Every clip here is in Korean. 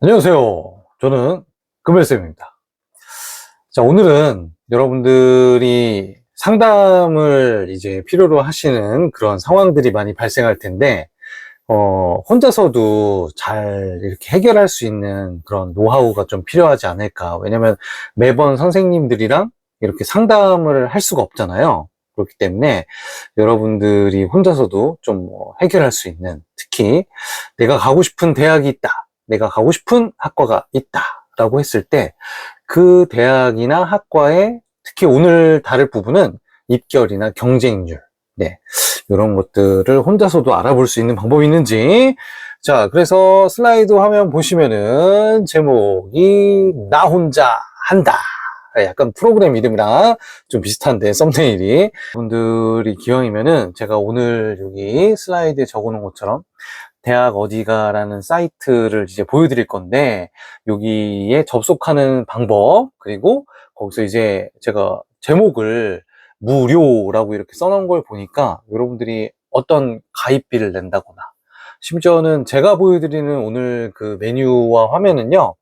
안녕하세요. 저는 금별쌤입니다. 자, 오늘은 여러분들이 상담을 이제 필요로 하시는 그런 상황들이 많이 발생할 텐데, 어, 혼자서도 잘 이렇게 해결할 수 있는 그런 노하우가 좀 필요하지 않을까. 왜냐면 매번 선생님들이랑 이렇게 상담을 할 수가 없잖아요. 그렇기 때문에 여러분들이 혼자서도 좀뭐 해결할 수 있는, 특히 내가 가고 싶은 대학이 있다. 내가 가고 싶은 학과가 있다라고 했을 때 그 대학이나 학과에 특히 오늘 다룰 부분은 입결이나 경쟁률, 네, 이런 것들을 혼자서도 알아볼 수 있는 방법이 있는지 자, 그래서 슬라이드 화면 보시면은 제목이 나 혼자 한다. 약간 프로그램 이름이랑 좀 비슷한데 썸네일이 분들이 기왕이면은 제가 오늘 여기 슬라이드에 적어놓은 것처럼 대학 어디가라는 사이트를 이제 보여드릴 건데 여기에 접속하는 방법 그리고 거기서 이제 제가 제목을 무료라고 이렇게 써놓은 걸 보니까 여러분들이 어떤 가입비를 낸다거나 심지어는 제가 보여드리는 오늘 그 메뉴와 화면은요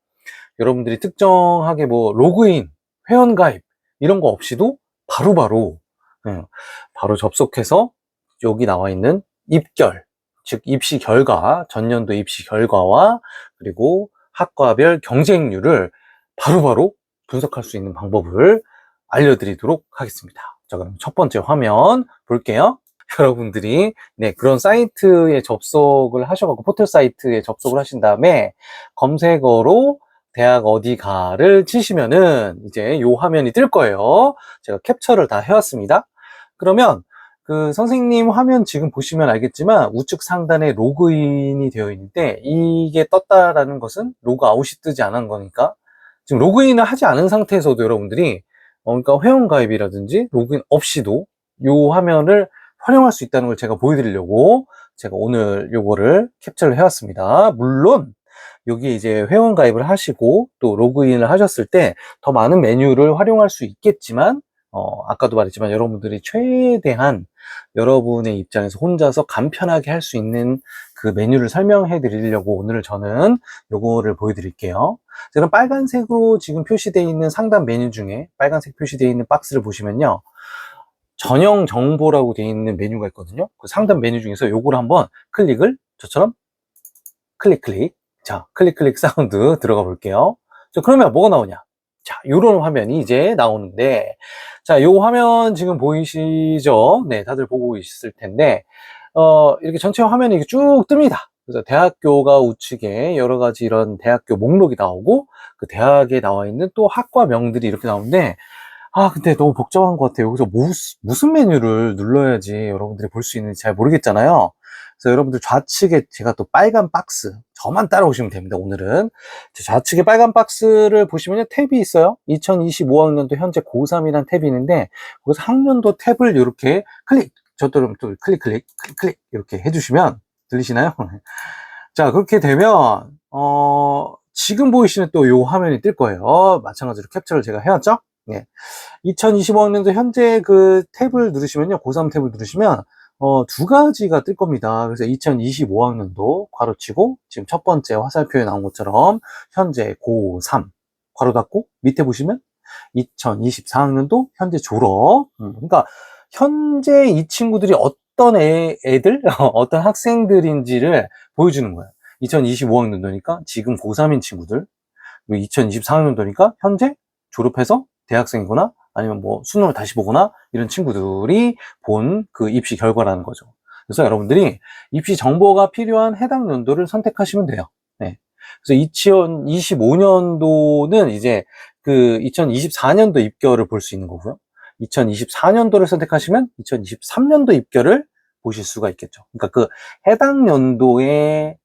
여러분들이 특정하게 뭐 로그인 회원 가입 이런 거 없이도 바로바로 예, 바로 접속해서 여기 나와 있는 입결 즉 입시 결과, 전년도 입시 결과와 그리고 학과별 경쟁률을 바로바로 분석할 수 있는 방법을 알려드리도록 하겠습니다. 자, 그럼 첫 번째 화면 볼게요. 여러분들이 네 그런 사이트에 접속을 하셔가지고 포털 사이트에 접속을 하신 다음에 검색어로 대학 어디가를 치시면은 이제 요 화면이 뜰 거예요. 제가 캡처를 다 해왔습니다. 그러면 그 선생님 화면 지금 보시면 알겠지만 우측 상단에 로그인이 되어 있는데 이게 떴다라는 것은 로그아웃이 뜨지 않은 거니까 지금 로그인을 하지 않은 상태에서도 여러분들이 어, 그러니까 회원 가입이라든지 로그인 없이도 이 화면을 활용할 수 있다는 걸 제가 보여드리려고 제가 오늘 요거를 캡처를 해왔습니다. 물론 여기 이제 회원 가입을 하시고 또 로그인을 하셨을 때 더 많은 메뉴를 활용할 수 있겠지만 어, 아까도 말했지만 여러분들이 최대한 여러분의 입장에서 혼자서 간편하게 할 수 있는 그 메뉴를 설명해 드리려고 오늘 저는 요거를 보여드릴게요. 자, 그럼 빨간색으로 지금 표시되어 있는 상단 메뉴 중에 빨간색 표시되어 있는 박스를 보시면요. 전형 정보라고 되어 있는 메뉴가 있거든요. 그 상단 메뉴 중에서 요거를 한번 클릭을 저처럼 클릭 클릭 자 클릭 클릭 사운드 들어가 볼게요. 자 그러면 뭐가 나오냐? 자, 요런 화면이 이제 나오는데, 자, 요 화면 지금 보이시죠? 네, 다들 보고 있을 텐데, 어, 이렇게 전체 화면이 쭉 뜹니다. 그래서 대학교가 우측에 여러 가지 이런 대학교 목록이 나오고, 그 대학에 나와 있는 또 학과명들이 이렇게 나오는데, 아, 근데 너무 복잡한 것 같아요. 여기서 무슨, 무슨 메뉴를 눌러야지 여러분들이 볼 수 있는지 잘 모르겠잖아요. 그래서 여러분들 좌측에 제가 또 빨간 박스, 저만 따라오시면 됩니다, 오늘은. 좌측에 빨간 박스를 보시면 탭이 있어요. 2025학년도 현재 고3이라는 탭이 있는데, 거기서 학년도 탭을 이렇게 클릭, 저처럼 또 클릭, 클릭, 클릭, 클릭, 이렇게 해주시면, 들리시나요? 자, 그렇게 되면, 어, 지금 보이시는 또 요 화면이 뜰 거예요. 마찬가지로 캡처를 제가 해왔죠? 네. 2025학년도 현재 그 탭을 누르시면요. 고3 탭을 누르시면, 어, 두 가지가 뜰 겁니다. 그래서 2025학년도 괄호치고 지금 첫 번째 화살표에 나온 것처럼 현재 고3 괄호 닫고 밑에 보시면 2024학년도 현재 졸업. 음, 그러니까 현재 이 친구들이 어떤 애, 애들, 어떤 학생들인지를 보여주는 거예요. 2025학년도니까 지금 고3인 친구들, 그리고 2024학년도니까 현재 졸업해서 대학생이거나 아니면 뭐 수능을 다시 보거나 이런 친구들이 본 그 입시 결과라는 거죠. 그래서 여러분들이 입시 정보가 필요한 해당 연도를 선택하시면 돼요. 네. 그래서 2025년도는 이제 그 2024년도 입결을 볼 수 있는 거고요. 2024년도를 선택하시면 2023년도 입결을 보실 수가 있겠죠. 그러니까 그 해당 연도에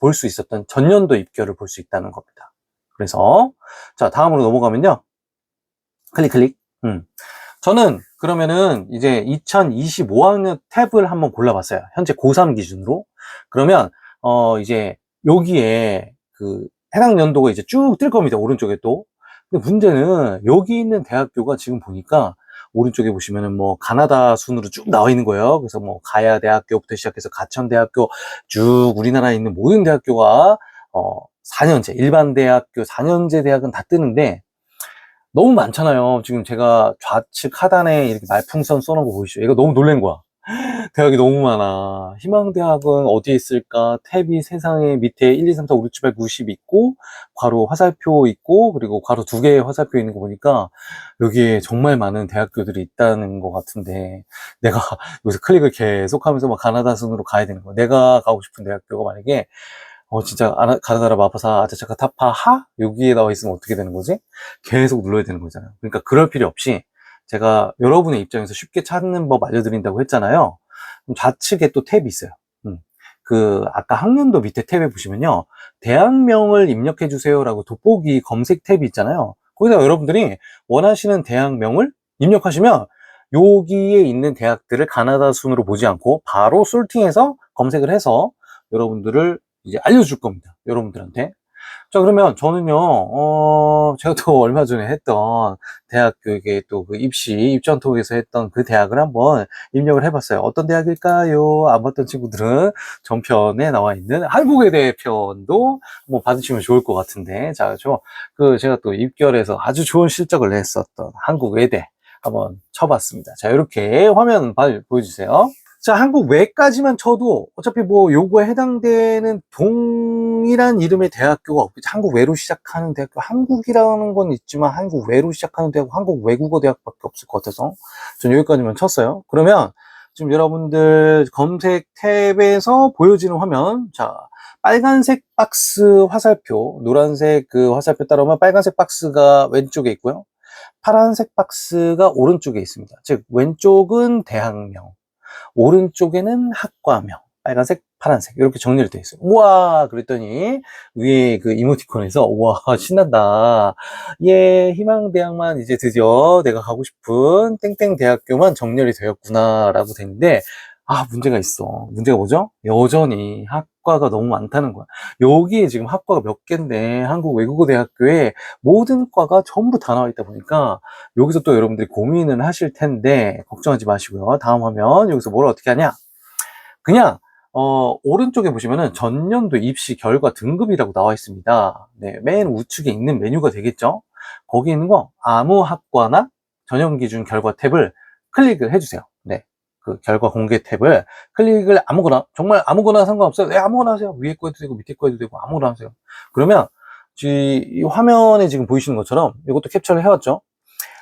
볼 수 있었던 전년도 입결을 볼 수 있다는 겁니다. 그래서 자 다음으로 넘어가면요. 클릭 클릭. 음. 저는 그러면은 이제 2025학년 탭을 한번 골라봤어요. 현재 고3 기준으로. 그러면 어 이제 여기에 그 해당 연도가 이제 쭉 뜰 겁니다. 오른쪽에 또. 근데 문제는 여기 있는 대학교가 지금 보니까 오른쪽에 보시면은 뭐 가나다 순으로 쭉 나와 있는 거예요. 그래서 뭐 가야 대학교부터 시작해서 가천 대학교 쭉 우리나라에 있는 모든 대학교가 어 4년제, 일반 대학교 4년제 대학은 다 뜨는데, 너무 많잖아요. 지금 제가 좌측 하단에 이렇게 말풍선 써놓은 거 보이시죠? 이거 너무 놀란 거야. 대학이 너무 많아. 희망대학은 어디에 있을까? 탭이 세상에 밑에 1, 2, 3, 4, 5, 6, 7, 8, 90 있고, 괄호 화살표 있고, 그리고 괄호 두 개의 화살표 있는 거 보니까, 여기에 정말 많은 대학교들이 있다는 것 같은데, 내가 여기서 클릭을 계속 하면서 막 가나다 순으로 가야 되는 거야. 내가 가고 싶은 대학교가 만약에, 어, 진짜, 가나다라 마파사 아자차카 타파 하? 여기에 나와 있으면 어떻게 되는 거지? 계속 눌러야 되는 거잖아요. 그러니까 그럴 필요 없이, 제가 여러분의 입장에서 쉽게 찾는 법 알려드린다고 했잖아요. 좌측에 또 탭이 있어요. 음. 그, 아까 학년도 밑에 탭에 보시면요. 대학명을 입력해 주세요라고 돋보기 검색 탭이 있잖아요. 거기다 여러분들이 원하시는 대학명을 입력하시면 여기에 있는 대학들을 가나다 순으로 보지 않고 바로 솔팅해서 검색을 해서 여러분들을 이제 알려줄 겁니다. 여러분들한테. 자, 그러면 저는요, 어, 제가 또 얼마 전에 했던 대학교 이게 또그 입시, 입전톡에서 했던 그 대학을 한번 입력을 해봤어요. 어떤 대학일까요? 안 봤던 친구들은 전편에 나와 있는 한국의 대편도 뭐 받으시면 좋을 것 같은데. 자, 저, 그 제가 또 입결해서 아주 좋은 실적을 냈었던 한국외대 한번 쳐봤습니다. 자, 이렇게 화면 봐- 보여주세요. 자, 한국 외까지만 쳐도 어차피 뭐 요거에 해당되는 동일한 이름의 대학교가 없겠죠. 한국 외로 시작하는 대학교, 한국이라는 건 있지만 한국 외로 시작하는 대학, 한국 외국어 대학밖에 없을 것 같아서 전 여기까지만 쳤어요. 그러면 지금 여러분들 검색 탭에서 보여지는 화면, 자, 빨간색 박스 화살표, 노란색 그 화살표 따라오면 빨간색 박스가 왼쪽에 있고요. 파란색 박스가 오른쪽에 있습니다. 즉, 왼쪽은 대학명, 오른쪽에는 학과명, 빨간색, 파란색 이렇게 정리를 되어 있어요. 우와 그랬더니 위에 그 이모티콘에서 우와 신난다. 예 희망대학만 이제 드디어 내가 가고 싶은 땡땡 대학교만 정렬이 되었구나라고 되는데 아 문제가 있어. 문제가 뭐죠? 여전히 학과가 너무 많다는 거야. 여기에 지금 학과가 몇 개인데 한국 외국어 대학교에 모든 과가 전부 다 나와 있다 보니까 여기서 또 여러분들이 고민을 하실 텐데 걱정하지 마시고요. 다음 화면 여기서 뭘 어떻게 하냐? 그냥 어, 오른쪽에 보시면은 전년도 입시 결과 등급이라고 나와 있습니다. 네, 맨 우측에 있는 메뉴가 되겠죠? 거기 있는 거 아무 학과나 전형 기준 결과 탭을 클릭을 해주세요. 네. 그 결과 공개 탭을 클릭을 아무거나, 정말 아무거나 상관없어요. 네, 아무거나 하세요. 위에 거 해도 되고, 밑에 거 해도 되고, 아무거나 하세요. 그러면, 지- 이 화면에 지금 보이시는 것처럼 이것도 캡처를 해왔죠?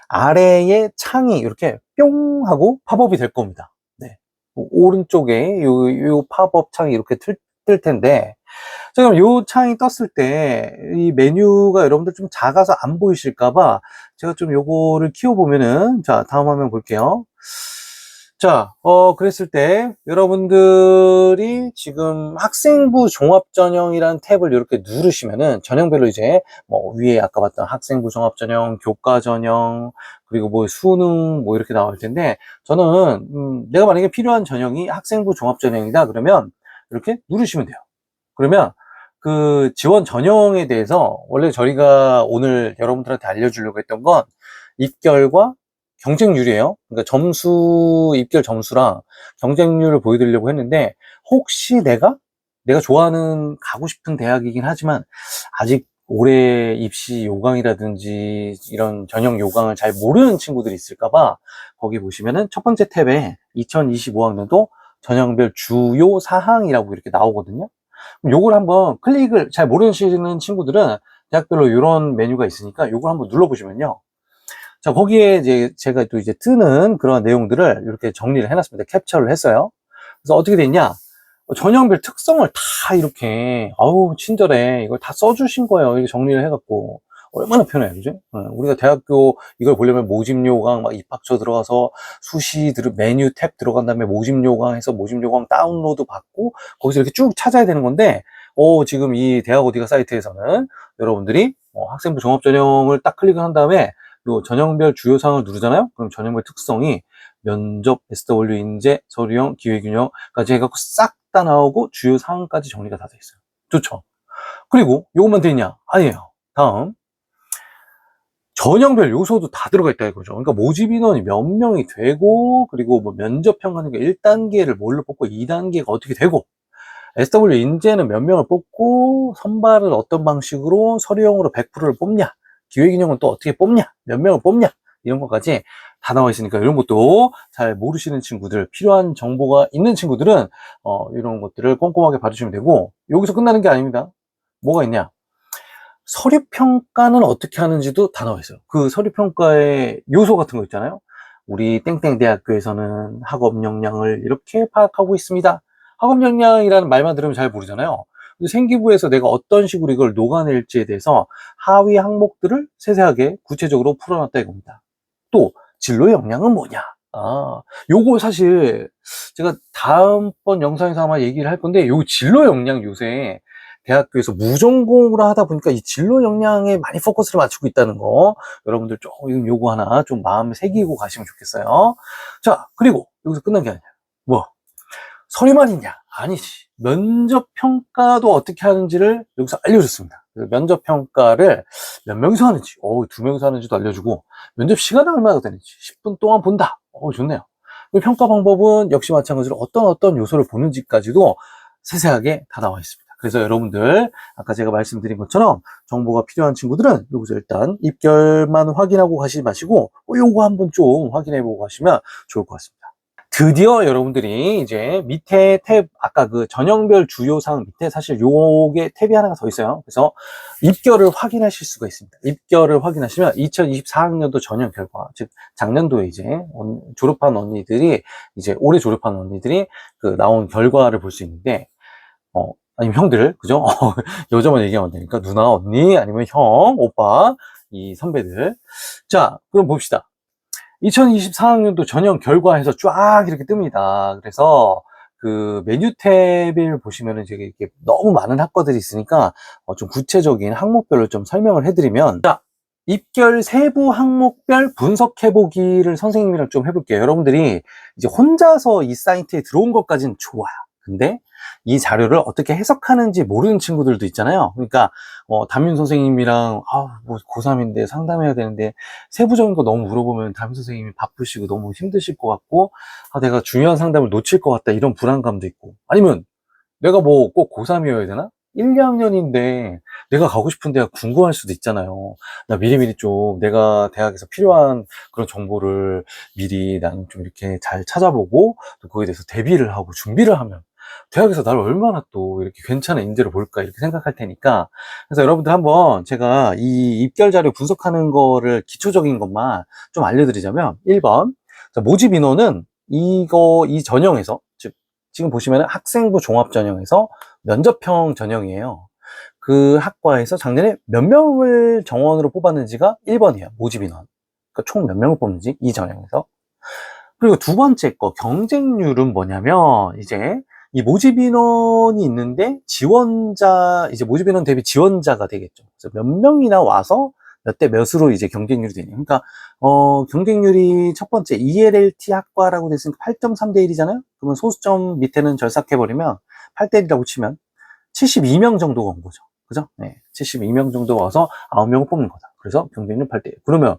아래에 창이 이렇게 뿅 하고 팝업이 될 겁니다. 네. 오른쪽에 요, 요 팝업 창이 이렇게 틀, 뜰 텐데, 자, 그럼 요 창이 떴을 때, 이 메뉴가 여러분들 좀 작아서 안 보이실까봐, 제가 좀 요거를 키워보면은, 자, 다음 화면 볼게요. 자, 어, 그랬을 때, 여러분들이 지금 학생부 종합전형이라는 탭을 이렇게 누르시면은, 전형별로 이제, 뭐, 위에 아까 봤던 학생부 종합전형, 교과전형, 그리고 뭐, 수능, 뭐, 이렇게 나올 텐데, 저는, 음, 내가 만약에 필요한 전형이 학생부 종합전형이다, 그러면, 이렇게 누르시면 돼요. 그러면, 그 지원 전형에 대해서, 원래 저희가 오늘 여러분들한테 알려주려고 했던 건, 입결과 경쟁률이에요. 그러니까 점수, 입결 점수랑 경쟁률을 보여드리려고 했는데, 혹시 내가, 내가 좋아하는, 가고 싶은 대학이긴 하지만, 아직 올해 입시 요강이라든지 이런 전형 요강을 잘 모르는 친구들이 있을까봐, 거기 보시면은 첫 번째 탭에 2025학년도 전형별 주요 사항이라고 이렇게 나오거든요. 요걸 한번 클릭을 잘 모르시는 친구들은 대학별로 이런 메뉴가 있으니까 요걸 한번 눌러보시면요. 자, 거기에 이제 제가 또 이제 뜨는 그런 내용들을 이렇게 정리를 해놨습니다. 캡처를 했어요. 그래서 어떻게 됐냐? 전형별 특성을 다 이렇게, 아우, 친절해. 이걸 다 써주신 거예요. 이렇게 정리를 해갖고. 얼마나 편해요, 그죠? 어, 우리가 대학교 이걸 보려면 모집 요강 막 입학처 들어가서 수시 들 메뉴 탭 들어간 다음에 모집 요강 해서 모집 요강 다운로드 받고 거기서 이렇게 쭉 찾아야 되는 건데, 어, 지금 이 대학 어디가 사이트에서는 여러분들이 어, 학생부 종합 전형을 딱 클릭을 한 다음에 요 전형별 주요 사항을 누르잖아요? 그럼 전형별 특성이 면접, SW 인재, 서류형, 기회균형까지 해갖고 싹 다 나오고 주요 사항까지 정리가 다 돼 있어요. 좋죠? 그리고 요것만 돼 있냐? 아니에요. 다음. 전형별 요소도 다 들어가 있다 이거죠. 그러니까 모집 인원이 몇 명이 되고, 그리고 뭐 면접 평가는 1단계를 뭘로 뽑고 2단계가 어떻게 되고, SW 인재는 몇 명을 뽑고 선발을 어떤 방식으로 서류형으로 100%를 뽑냐 기획인형은 또 어떻게 뽑냐? 몇 명을 뽑냐? 이런 것까지 다 나와 있으니까 이런 것도 잘 모르시는 친구들 필요한 정보가 있는 친구들은 어, 이런 것들을 꼼꼼하게 봐주시면 되고 여기서 끝나는 게 아닙니다. 뭐가 있냐? 서류 평가는 어떻게 하는지도 다 나와 있어요. 그 서류 평가의 요소 같은 거 있잖아요. 우리 땡땡 대학교에서는 학업 역량을 이렇게 파악하고 있습니다. 학업 역량이라는 말만 들으면 잘 모르잖아요. 생기부에서 내가 어떤 식으로 이걸 녹아낼지에 대해서 하위 항목들을 세세하게 구체적으로 풀어놨다 이겁니다. 또 진로 역량은 뭐냐? 아, 요거 사실 제가 다음번 영상에서 아마 얘기를 할 건데 요 진로 역량 요새 대학교에서 무전공으로 하다 보니까 이 진로 역량에 많이 포커스를 맞추고 있다는 거 여러분들 조금 요거 하나 좀 마음에 새기고 가시면 좋겠어요. 자, 그리고 여기서 끝난 게 아니야. 뭐? 서류만 있냐? 아니지. 면접 평가도 어떻게 하는지를 여기서 알려줬습니다. 면접 평가를 몇 명이서 하는지, 어, 두 명이서 하는지도 알려주고, 면접 시간은 얼마나 되는지, 10분 동안 본다. 어, 좋네요. 그 평가 방법은 역시 마찬가지로 어떤 어떤 요소를 보는지까지도 세세하게 다 나와 있습니다. 그래서 여러분들, 아까 제가 말씀드린 것처럼 정보가 필요한 친구들은 여기서 일단 입결만 확인하고 가시지 마시고, 어, 요거 한번 좀 확인해 보고 가시면 좋을 것 같습니다. 드디어 여러분들이 이제 밑에 탭, 아까 그 전형별 주요 사항 밑에 사실 요게 탭이 하나가 더 있어요. 그래서 입결을 확인하실 수가 있습니다. 입결을 확인하시면 2024학년도 전형 결과, 즉 작년도에 이제 언- 졸업한 언니들이 이제 올해 졸업한 언니들이 그 나온 결과를 볼 수 있는데, 어, 아니면 형들, 그죠? 여자만 얘기하면 안 되니까 누나, 언니, 아니면 형, 오빠, 이 선배들. 자, 그럼 봅시다. 2024학년도 전형 결과에서 쫙 이렇게 뜹니다. 그래서 그 메뉴 탭을 보시면은 이제 이렇게 너무 많은 학과들이 있으니까 어, 좀 구체적인 항목별로 좀 설명을 해드리면 자 입결 세부 항목별 분석해 보기를 선생님이랑 좀 해볼게요. 여러분들이 이제 혼자서 이 사이트에 들어온 것까지는 좋아요. 근데 이 자료를 어떻게 해석하는지 모르는 친구들도 있잖아요. 그러니까 어, 담임 선생님이랑 아, 뭐 고3인데 상담해야 되는데 세부적인 거 너무 물어보면 담임 선생님이 바쁘시고 너무 힘드실 것 같고 아, 내가 중요한 상담을 놓칠 것 같다 이런 불안감도 있고 아니면 내가 뭐 꼭 고3이어야 되나? 1, 2학년인데 내가 가고 싶은 데가 궁금할 수도 있잖아요. 나 미리미리 좀 내가 대학에서 필요한 그런 정보를 미리 나는 좀 이렇게 잘 찾아보고 또 거기에 대해서 대비를 하고 준비를 하면 대학에서 나를 얼마나 또 이렇게 괜찮은 인재로 볼까 이렇게 생각할 테니까 그래서 여러분들 한번 제가 이 입결 자료 분석하는 거를 기초적인 것만 좀 알려드리자면 1번 자, 모집 인원은 이거 이 전형에서 즉 지금 보시면 학생부 종합 전형에서 면접형 전형이에요. 그 학과에서 작년에 몇 명을 정원으로 뽑았는지가 1번이에요. 모집 인원. 그러니까 총 몇 명을 뽑는지 이 전형에서. 그리고 두 번째 거 경쟁률은 뭐냐면 이제 이 모집 인원이 있는데 지원자 이제 모집 인원 대비 지원자가 되겠죠. 그래서 몇 명이나 와서 몇 대 몇으로 이제 경쟁률이 되냐. 그러니까 어 경쟁률이 첫 번째 ELLT 학과라고 됐으니까 8.3 대 1이잖아요. 그러면 소수점 밑에는 절삭해 버리면 8대 1이라고 치면 72명 정도가 온 거죠. 그죠? 네. 72명 정도 와서 9명을 뽑는 거다. 그래서 경쟁률 8대 1. 그러면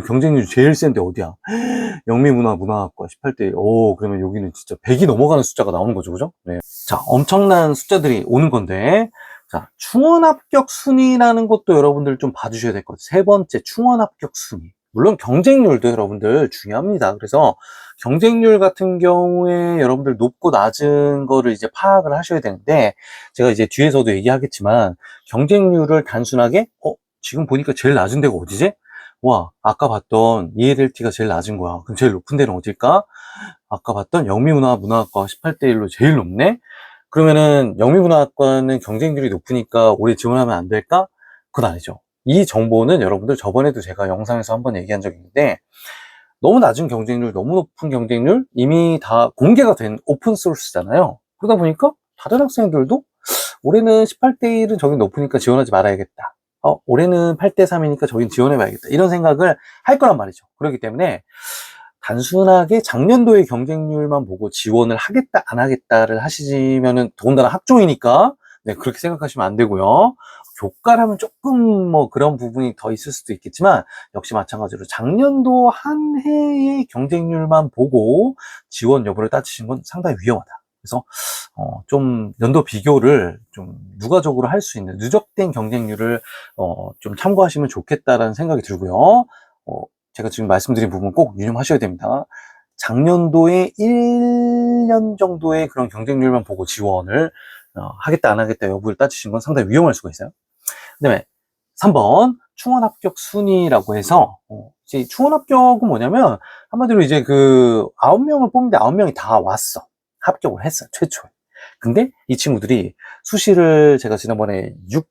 경쟁률이 제일 센데 어디야? 영미문화 문화학과 18대 1. 오, 그러면 여기는 진짜 100이 넘어가는 숫자가 나오는 거죠. 그죠? 네. 자, 엄청난 숫자들이 오는 건데, 자, 충원 합격 순위라는 것도 여러분들 좀 봐주셔야 될 것 같아요. 세 번째, 충원 합격 순위. 물론 경쟁률도 여러분들 중요합니다. 그래서 경쟁률 같은 경우에 여러분들 높고 낮은 거를 이제 파악을 하셔야 되는데, 제가 이제 뒤에서도 얘기하겠지만, 경쟁률을 단순하게, 어, 지금 보니까 제일 낮은 데가 어디지? 와, 아까 봤던 ELLT가 제일 낮은 거야. 그럼 제일 높은 데는 어딜까? 아까 봤던 영미문화 문화학과 18대 1로 제일 높네? 그러면은 영미문화학과는 경쟁률이 높으니까 올해 지원하면 안 될까? 그건 아니죠. 이 정보는 여러분들 저번에도 제가 영상에서 한번 얘기한 적이 있는데 너무 낮은 경쟁률, 너무 높은 경쟁률 이미 다 공개가 된 오픈 소스잖아요. 그러다 보니까 다른 학생들도 올해는 18대 1은 저기 높으니까 지원하지 말아야겠다. 어, 올해는 8대 3이니까 저긴 지원해봐야겠다. 이런 생각을 할 거란 말이죠. 그렇기 때문에 단순하게 작년도의 경쟁률만 보고 지원을 하겠다, 안 하겠다를 하시면은 더군다나 학종이니까 네, 그렇게 생각하시면 안 되고요. 교과라면 조금 뭐 그런 부분이 더 있을 수도 있겠지만 역시 마찬가지로 작년도 한 해의 경쟁률만 보고 지원 여부를 따지신 건 상당히 위험하다. 그래서 어, 좀 연도 비교를 좀 누가적으로 할 수 있는 누적된 경쟁률을 어, 좀 참고하시면 좋겠다라는 생각이 들고요. 어, 제가 지금 말씀드린 부분 꼭 유념하셔야 됩니다. 작년도에 1년 정도의 그런 경쟁률만 보고 지원을 어, 하겠다 안 하겠다 여부를 따지신 건 상당히 위험할 수가 있어요. 그 다음에 3번 충원 합격 순위라고 해서 어, 이제 충원 합격은 뭐냐면 한마디로 이제 그 9명을 뽑는데 9명이 다 왔어. 합격을 했어. 최초에. 근데 이 친구들이 수시를 제가 지난번에 6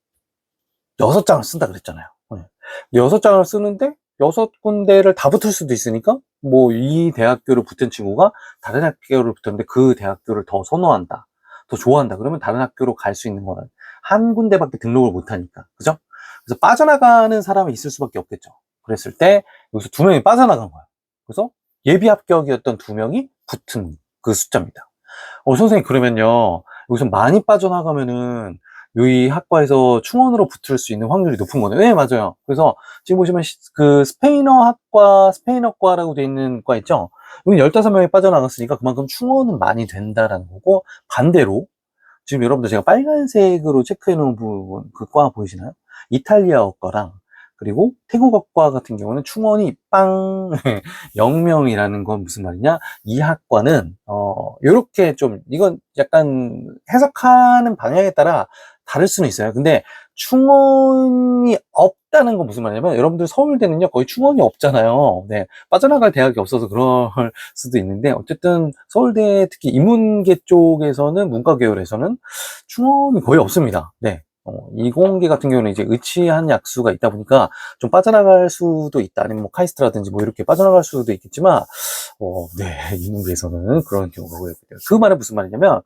6장을 쓴다 그랬잖아요. 네. 6장을 쓰는데 여섯 군데를 다 붙을 수도 있으니까 뭐 이 대학교를 붙은 친구가 다른 학교를 붙었는데 그 대학교를 더 선호한다. 더 좋아한다. 그러면 다른 학교로 갈 수 있는 거는 한 군데밖에 등록을 못 하니까. 그죠? 그래서 빠져나가는 사람이 있을 수밖에 없겠죠. 그랬을 때 여기서 두 명이 빠져나간 거야. 그래서 예비 합격이었던 두 명이 붙은 그 숫자입니다. 어, 선생님, 그러면요. 여기서 많이 빠져나가면은 이 학과에서 충원으로 붙을 수 있는 확률이 높은 거네요. 네, 맞아요. 그래서 지금 보시면 시- 그 스페인어 학과, 스페인어과라고 돼 있는 과 있죠? 여기 15명이 빠져나갔으니까 그만큼 충원은 많이 된다라는 거고, 반대로 지금 여러분들 제가 빨간색으로 체크해 놓은 부분, 그 과 보이시나요? 이탈리아어 과랑 그리고 태국어과 같은 경우는 충원이 빵 0명이라는 건 무슨 말이냐? 이 학과는 어 요렇게 좀 이건 약간 해석하는 방향에 따라 다를 수는 있어요. 근데 충원이 없다는 건 무슨 말이냐면 여러분들 서울대는요 거의 충원이 없잖아요. 네 빠져나갈 대학이 없어서 그럴 수도 있는데 어쨌든 서울대 특히 인문계 쪽에서는 문과 계열에서는 충원이 거의 없습니다. 네. 어, 이공계 같은 경우는 이제 의치한 약수가 있다 보니까 좀 빠져나갈 수도 있다. 아니면 뭐 카이스트라든지 뭐 이렇게 빠져나갈 수도 있겠지만, 어, 네, 인문계에서는 그런 경우가 없고요. 그 말은 무슨 말이냐면,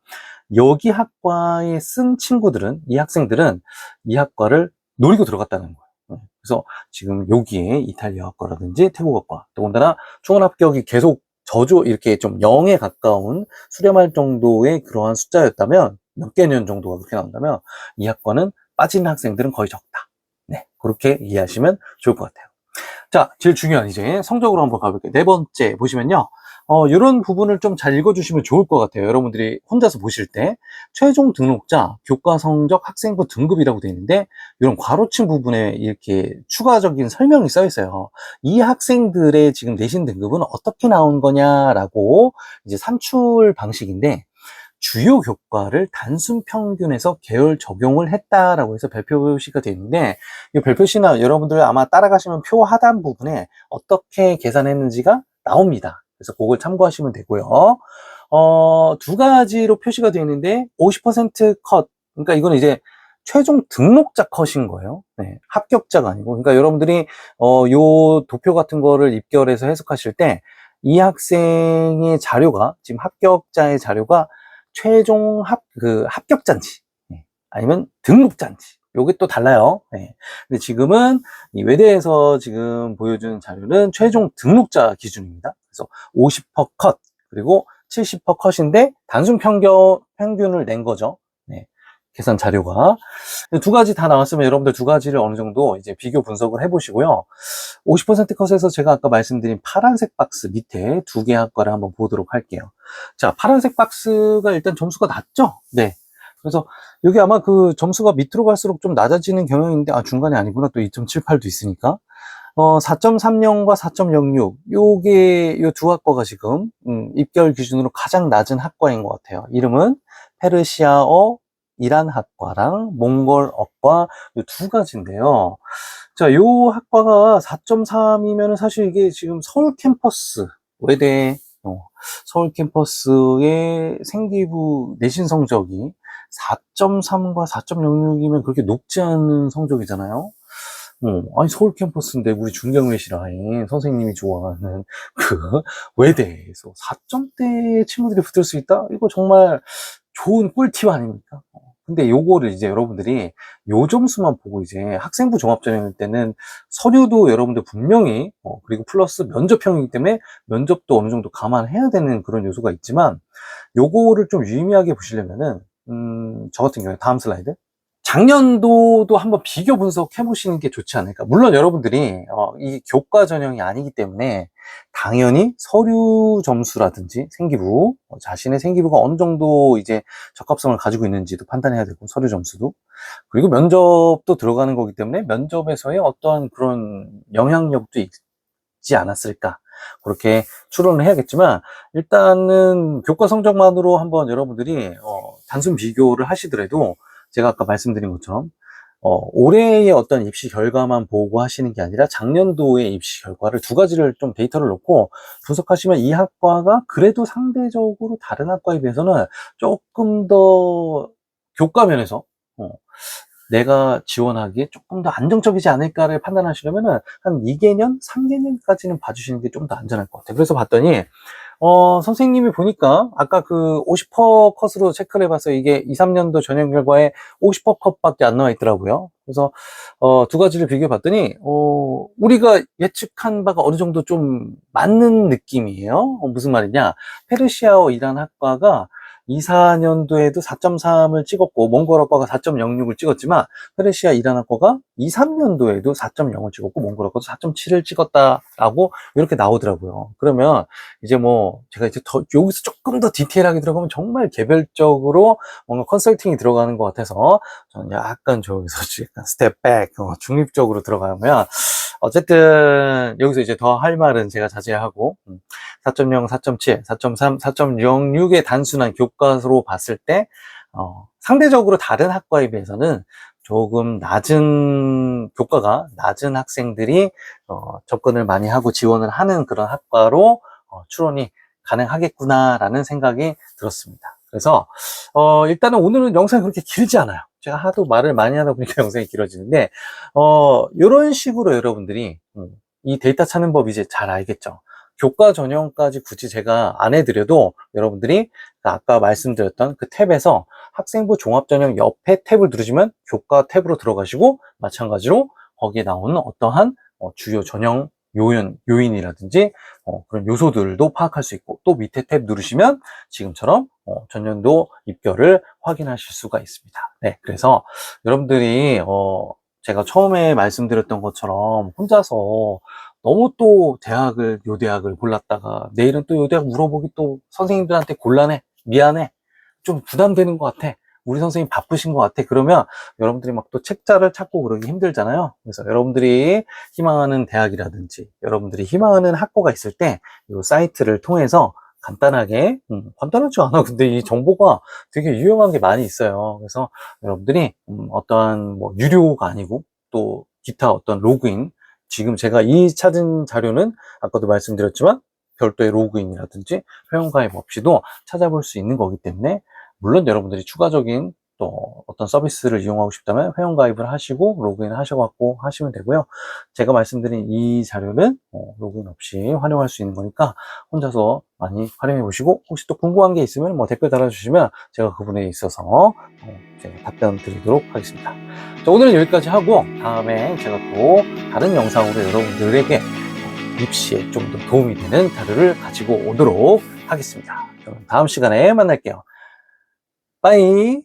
여기 학과에 쓴 친구들은, 이 학생들은 이 학과를 노리고 들어갔다는 거예요. 네, 그래서 지금 여기에 이탈리아 학과라든지 태국어과, 더군다나 충원 합격이 계속 저조, 이렇게 좀 0에 가까운 수렴할 정도의 그러한 숫자였다면, 몇 개 년 정도가 그렇게 나온다면, 이 학과는 빠진 학생들은 거의 적다. 네, 그렇게 이해하시면 좋을 것 같아요. 자, 제일 중요한 이제 성적으로 한번 가볼게요. 네 번째 보시면요. 어, 이런 부분을 좀 잘 읽어주시면 좋을 것 같아요. 여러분들이 혼자서 보실 때 최종 등록자, 교과 성적, 학생부 등급이라고 되어 있는데 이런 괄호침 부분에 이렇게 추가적인 설명이 써 있어요. 이 학생들의 지금 내신 등급은 어떻게 나온 거냐라고 이제 산출 방식인데 주요 교과를 단순 평균에서 계열 적용을 했다라고 해서 별표시가 되어 있는데 이 별표시나 여러분들 아마 따라가시면 표 하단 부분에 어떻게 계산했는지가 나옵니다. 그래서 그걸 참고하시면 되고요. 어, 두 가지로 표시가 되어 있는데 50% 컷. 그러니까 이건 이제 최종 등록자 컷인 거예요. 네, 합격자가 아니고. 그러니까 여러분들이 어, 요 도표 같은 거를 입결해서 해석하실 때 이 학생의 자료가 지금 합격자의 자료가 최종 합, 그 합격자인지, 네, 아니면 등록자인지, 요게 또 달라요. 네. 근데 지금은 이 외대에서 지금 보여주는 자료는 최종 등록자 기준입니다. 그래서 50% 컷, 그리고 70% 컷인데 단순 평균, 평균을 낸 거죠. 네. 계산 자료가. 두 가지 다 나왔으면 여러분들 두 가지를 어느 정도 이제 비교 분석을 해보시고요. 50% 컷에서 제가 아까 말씀드린 파란색 박스 밑에 두개 학과를 한번 보도록 할게요. 자, 파란색 박스가 일단 점수가 낮죠? 네. 그래서 여기 아마 그 점수가 밑으로 갈수록 좀 낮아지는 경향인데, 아, 중간에 아니구나. 또 2.78도 있으니까. 어, 4.30과 4.06. 요게, 요 두 학과가 지금, 음, 입결 기준으로 가장 낮은 학과인 것 같아요. 이름은 페르시아어 이란 학과랑 몽골어과 요두 가지인데요. 자, 요 학과가 4.3이면 사실 이게 지금 서울 캠퍼스, 외대, 어, 서울 캠퍼스의 생기부 내신 성적이 4.3과 4.06이면 그렇게 높지 않은 성적이잖아요. 어, 아니, 서울 캠퍼스인데 우리 중경외시라인 선생님이 좋아하는 그 외대에서 4점대 친구들이 붙을 수 있다? 이거 정말 좋은 꿀팁 아닙니까? 어, 근데 요거를 이제 여러분들이 요 점수만 보고 이제 학생부 종합전형일 때는 서류도 여러분들 분명히 어, 그리고 플러스 면접형이기 때문에 면접도 어느 정도 감안해야 되는 그런 요소가 있지만 요거를 좀 유의미하게 보시려면은 음, 저 같은 경우에 다음 슬라이드 작년도도 한번 비교 분석해 보시는 게 좋지 않을까. 물론 여러분들이 어, 이 교과 전형이 아니기 때문에 당연히 서류 점수라든지 생기부, 어, 자신의 생기부가 어느 정도 이제 적합성을 가지고 있는지도 판단해야 되고 서류 점수도 그리고 면접도 들어가는 거기 때문에 면접에서의 어떠한 그런 영향력도 있지 않았을까. 그렇게 추론을 해야겠지만 일단은 교과 성적만으로 한번 여러분들이 어, 단순 비교를 하시더라도 제가 아까 말씀드린 것처럼 어, 올해의 어떤 입시 결과만 보고 하시는 게 아니라 작년도의 입시 결과를 두 가지를 좀 데이터를 놓고 분석하시면 이 학과가 그래도 상대적으로 다른 학과에 비해서는 조금 더 교과 면에서 어, 내가 지원하기에 조금 더 안정적이지 않을까를 판단하시려면은 한 2개년, 3개년까지는 봐주시는 게 좀 더 안전할 것 같아요. 그래서 봤더니 어, 선생님이 보니까 아까 그 50% 컷으로 체크를 해봐서 이게 2, 3년도 전형 결과에 50% 컷밖에 안 나와 있더라고요. 그래서 어, 두 가지를 비교해 봤더니 어, 우리가 예측한 바가 어느 정도 좀 맞는 느낌이에요. 어, 무슨 말이냐? 페르시아어 이란 학과가 2, 4년도에도 4.3을 찍었고 몽골 학과가 4.06을 찍었지만 페르시아 이란 학과가 2, 3년도에도 4.0을 찍었고 몽골 학과도 4.7을 찍었다라고 이렇게 나오더라고요. 그러면 이제 뭐 제가 이제 더 여기서 조금 더 디테일하게 들어가면 정말 개별적으로 뭔가 컨설팅이 들어가는 것 같아서 저는 약간 저기서 약간 스텝백 어, 중립적으로 들어가면 어쨌든 여기서 이제 더 할 말은 제가 자제하고 음, 4.0, 4.7, 4.3, 4.06의 단순한 교과서로 봤을 때 어, 상대적으로 다른 학과에 비해서는 조금 낮은 교과가 낮은 학생들이 어, 접근을 많이 하고 지원을 하는 그런 학과로 어, 추론이 가능하겠구나라는 생각이 들었습니다. 그래서 어, 일단은 오늘은 영상이 그렇게 길지 않아요. 제가 하도 말을 많이 하다 보니까 영상이 길어지는데 어, 이런 식으로 여러분들이 음, 이 데이터 찾는 법 이제 잘 알겠죠. 교과 전형까지 굳이 제가 안 해드려도 여러분들이 아까 말씀드렸던 그 탭에서 학생부 종합전형 옆에 탭을 누르시면 교과 탭으로 들어가시고 마찬가지로 거기에 나오는 어떠한 어, 주요 전형 요인, 요인이라든지 어, 그런 요소들도 파악할 수 있고 또 밑에 탭 누르시면 지금처럼 어, 전년도 입결을 확인하실 수가 있습니다. 네, 그래서 여러분들이 어, 제가 처음에 말씀드렸던 것처럼 혼자서 너무 또 대학을 요 대학을 골랐다가 내일은 또 요 대학 물어보기 또 선생님들한테 곤란해 미안해 좀 부담되는 것 같아 우리 선생님 바쁘신 것 같아. 그러면 여러분들이 막 또 책자를 찾고 그러기 힘들잖아요. 그래서 여러분들이 희망하는 대학이라든지 여러분들이 희망하는 학과가 있을 때 이 사이트를 통해서 간단하게 음, 간단하지 않아. 근데 이 정보가 되게 유용한 게 많이 있어요. 그래서 여러분들이 음, 어떠한 뭐 유료가 아니고 또 기타 어떤 로그인 지금 제가 이 찾은 자료는 아까도 말씀드렸지만 별도의 로그인이라든지 회원가입 없이도 찾아볼 수 있는 거기 때문에 물론 여러분들이 추가적인 또 어떤 서비스를 이용하고 싶다면 회원 가입을 하시고 로그인을 하셔갖고 하시면 되고요. 제가 말씀드린 이 자료는 어, 로그인 없이 활용할 수 있는 거니까 혼자서 많이 활용해 보시고 혹시 또 궁금한 게 있으면 뭐 댓글 달아주시면 제가 그 부분에 있어서 어, 제가 답변 드리도록 하겠습니다. 자, 오늘은 여기까지 하고 다음에 제가 또 다른 영상으로 여러분들에게 입시에 좀 더 도움이 되는 자료를 가지고 오도록 하겠습니다. 그럼 다음 시간에 만날게요. 빠이!